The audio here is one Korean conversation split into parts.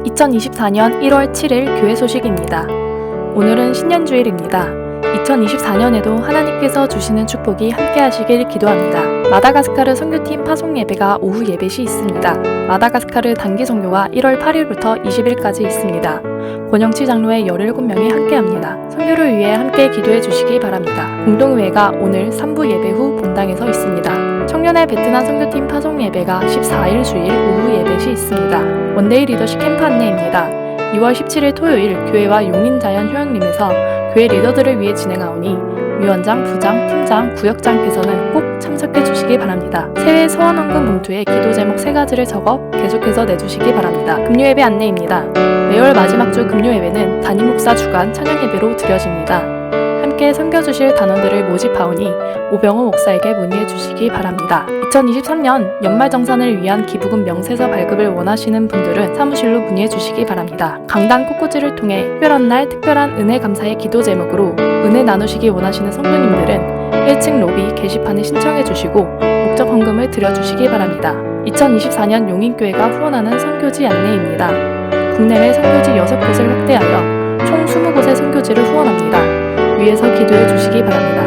2024년 1월 7일 교회 소식입니다. 오늘은 신년 주일입니다. 2024년에도 하나님께서 주시는 축복이 함께 하시길 기도합니다. 마다가스카르 선교팀 파송 예배가 오후 예배 시 있습니다. 마다가스카르 단기 선교가 1월 8일부터 20일까지 있습니다. 권영치 장로의 17명이 함께 합니다. 선교를 위해 함께 기도해 주시기 바랍니다. 공동의회가 오늘 3부 예배 후 본당에서 있습니다. 청년의 베트남 선교팀 파송 예배가 14일 주일 오후 예배 시 있습니다. 원데이 리더십 캠프 안내입니다. 2월 17일 토요일 교회와 용인자연 효영림에서 교회 리더들을 위해 진행하오니 위원장, 부장, 팀장, 구역장께서는 꼭 참석해 주시기 바랍니다. 새해 소원원금 봉투에 기도 제목 세 가지를 적어 계속해서 내주시기 바랍니다. 금요예배 안내입니다. 매월 마지막 주 금요예배는 담임 목사 주간 찬양 예배로 드려집니다. 함께 섬겨주실 단원들을 모집하오니 오병호 목사에게 문의해 주시기 바랍니다. 2023년 연말정산을 위한 기부금 명세서 발급을 원하시는 분들은 사무실로 문의해 주시기 바랍니다. 강단 꽃꽂이를 통해 특별한 날 특별한 은혜 감사의 기도 제목으로 은혜 나누시기 원하시는 성도님들은 1층 로비 게시판에 신청해 주시고 목적 헌금을 드려주시기 바랍니다. 2024년 용인교회가 후원하는 선교지 안내입니다. 국내외 선교지 6곳을 확대하여 총 20곳의 선교지를 후원합니다. 위에서 기도해 주시기 바랍니다.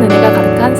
은혜가 가득한